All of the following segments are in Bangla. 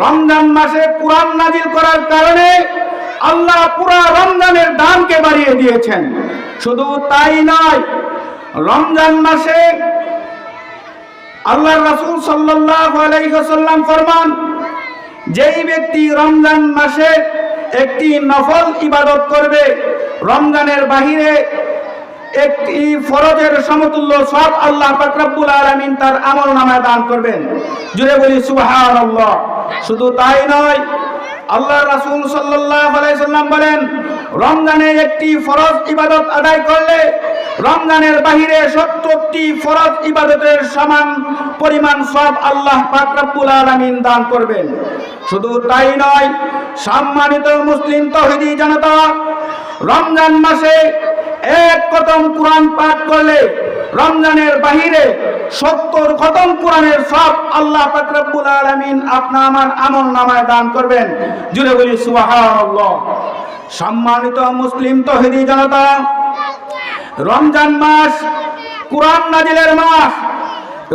রমজান মাসে কোরআন নাজিল করার কারণে আল্লাহ পুরা রমজানের দামকে বাড়িয়ে দিয়েছেন। শুধু তাই নয়, রমজান মাসে আল্লাহ রাসূল ওয়াসাল্লাম ফরমান, যেই ব্যক্তি রমজান মাসে একটি নফল ইবাদত করবে, রমজানের বাহিরে একটি ফরজের সমতুল্য সব আল্লাহ পাক রব্বুল আলামিন তার আমল নামায় দান করবেন। জুড়ে বলি সুবহানাল্লাহ। শুধু তাই নয়, আল্লাহ রাসূল সাল্লাম বলেন, রমজানে একটি ফরজ ইবাদত আদায় করলে রমজানের বাহিরে সত্তরটি ফরজ ইবাদতের সমান পরিমাণ সব আল্লাহ পাক রব্বুল আলামিন দান করবেন। শুধু তাই নয়, সম্মানিত মুসলিম তহিদি জনতা, রমজান মাসে এক কদম কোরআন পাঠ করলে রমজানের বাহিরে সত্তর খতম কোরআনের সব আল্লাহ পাক রব্বুল আলামিন আপনা আমার আমল নামায় দান করবেন। জুড়ে বলি, সুবহানাল্লাহ। সম্মানিত মুসলিম তহিদি জনতা, রমজান মাস, কোরআন নাজিলের মাস,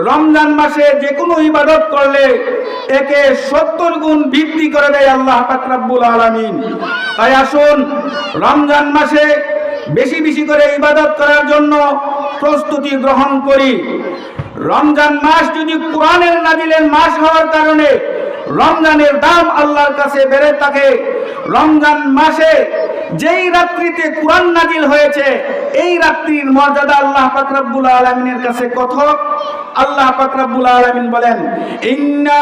রমজান মাসে যে কোনো ইবাদত করলে একে সত্তর গুণ বৃদ্ধি করে দেয় আল্লাহ পাক রব্বুল আলামিন। তাই আসুন, রমজান মাসে বেশি বেশি করে ইবাদত করার জন্য প্রস্তুতি গ্রহণ করি। রমজান মাস যদি কোরআনের নাজিলের মাস হওয়ার কারণে রমজানের দাম আল্লাহর কাছে বেড়ে থাকে, রমজান মাসে যেই রাত্রিতে কোরআন নাজিল হয়েছে, এই রাত্রির মর্যাদা আল্লাহ পাক রব্বুল আলামিনের কাছে কত? আল্লাহ পাক রব্বুল আলামিন বলেন, ইন্না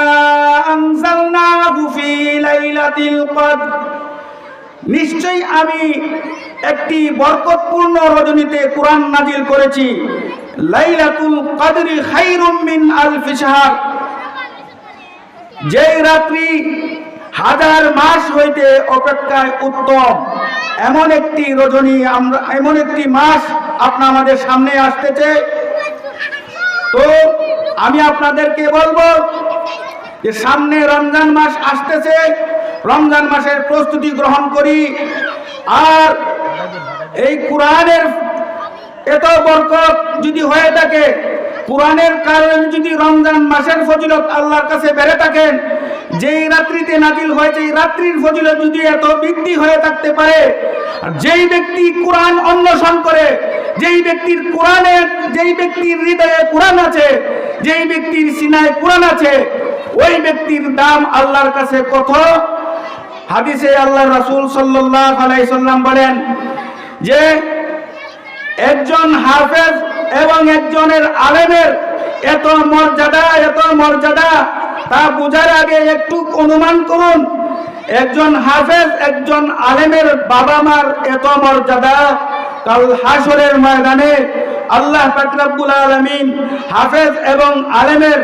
আনজালনাহু ফি লাইলাতিল কদর। নিশ্চয়ই আমি একটি বরকতপূর্ণ রজনীতে কোরআন নাজিল করেছি। যেই রাত্রি হাজার মাস হইতে অপেক্ষায় উত্তম। এমন একটি রজনী আমরা, এমন একটি মাস আপনার আমাদের সামনে আসতেছে। তো আমি আপনাদেরকে বলব যে সামনে রমজান মাস আসতেছে। রমজান মাসের প্রস্তুতি গ্রহণ করি। আর এই কোরআনের এত বরকত যদি হয়ে থাকে, কোরআনের কারণে যদি রমজান মাসের ফজিলত আল্লাহর কাছে বেড়ে থাকেন, যেই রাত্রিতে নাজিল হয়েছে, এই রাত্রির ফজিলত যদি এত বৃদ্ধি হয়ে থাকতে পারে, আর যেই ব্যক্তি কোরআন অন্বেষণ করে, যেই ব্যক্তির কোরআনে, যেই ব্যক্তির হৃদয়ে কোরআন আছে, যেই ব্যক্তির সিনায় কোরআন আছে, ওই ব্যক্তির দাম আল্লাহর কাছে কত হাদিসে আল্লাহ রাসূল সাল্লাম বলেন যে একজন হাফেজ এবং একজনের আলেমের এত মর্যাদা এত মর্যাদা, তা বোঝার আগে একটু অনুমান করুন। একজন হাফেজ, একজন আলেমের বাবা মার এত মর্যাদা? কাল হাসরের ময়দানে আল্লাহ ফাকরাবুল আলমিন হাফেজ এবং আলেমের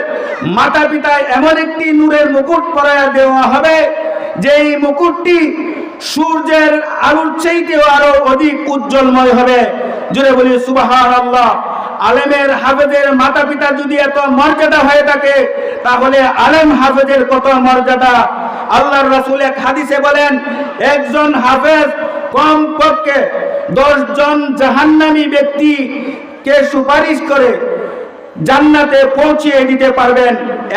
মাতা পিতায় এমন একটি নূরের মুকুট পরাইয়া দেওয়া হবে যেই মুকুটটি সূর্যের আলোর চাইতেও আরও অধিক উজ্জ্বলময় হবে। জুড়ে বলি সুবাহান আল্লাহ আলেমের হাফেজের মাতা পিতা যদি এত মর্যাদা হয়ে থাকে, তাহলে আলেম হাফেজের কত মর্যাদা? আল্লাহর রাসূল এক হাদিসে বলেন, একজন হাফেজ কম পক্ষে দশ জন জাহান্নামী ব্যক্তি কে সুপারিশ করে জান্নাতে পৌঁছিয়ে দিতে পারবেন।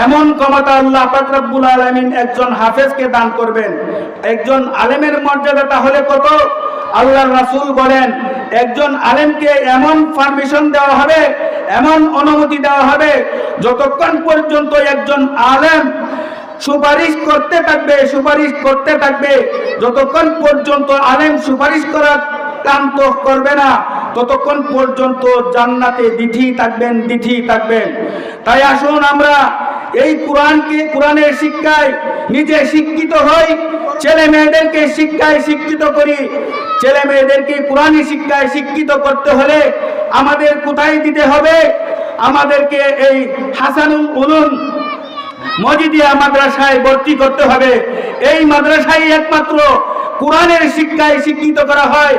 এমন ক্ষমতা আল্লাহ পাক রব্বুল আলামিন একজন হাফেজকে দান করবেন। একজন আলেমের মর্যাদা তাহলে কত? আল্লাহ রাসূল বলেন, একজন আলেমকে এমন পারমিশন দেওয়া হবে, এমন অনুমতি দেওয়া হবে, যতক্ষণ পর্যন্ত একজন আলেম সুপারিশ করতে থাকবে, সুপারিশ করতে থাকবে, যতক্ষণ পর্যন্ত আলেম সুপারিশ করার ক্লান্ত করবে না ততক্ষণ পর্যন্ত জান্নাতে দিঠি থাকবেন দিঠি থাকবেন। তাই আসুন আমরা এই কোরআনকে, কোরআনের শিক্ষায় নিজে শিক্ষিত হই, ছেলে মেয়েদেরকে শিক্ষায় শিক্ষিত করি। ছেলে মেয়েদেরকে কোরআনী শিক্ষায় শিক্ষিত করতে হলে আমাদের কোথায় দিতে হবে? আমাদেরকে এই হাসানুল উলুম মজিদিয়া মাদ্রাসায় ভর্তি করতে হবে। এই মাদ্রাসায় একমাত্র কোরআনের শিক্ষায় শিক্ষিত করা হয়।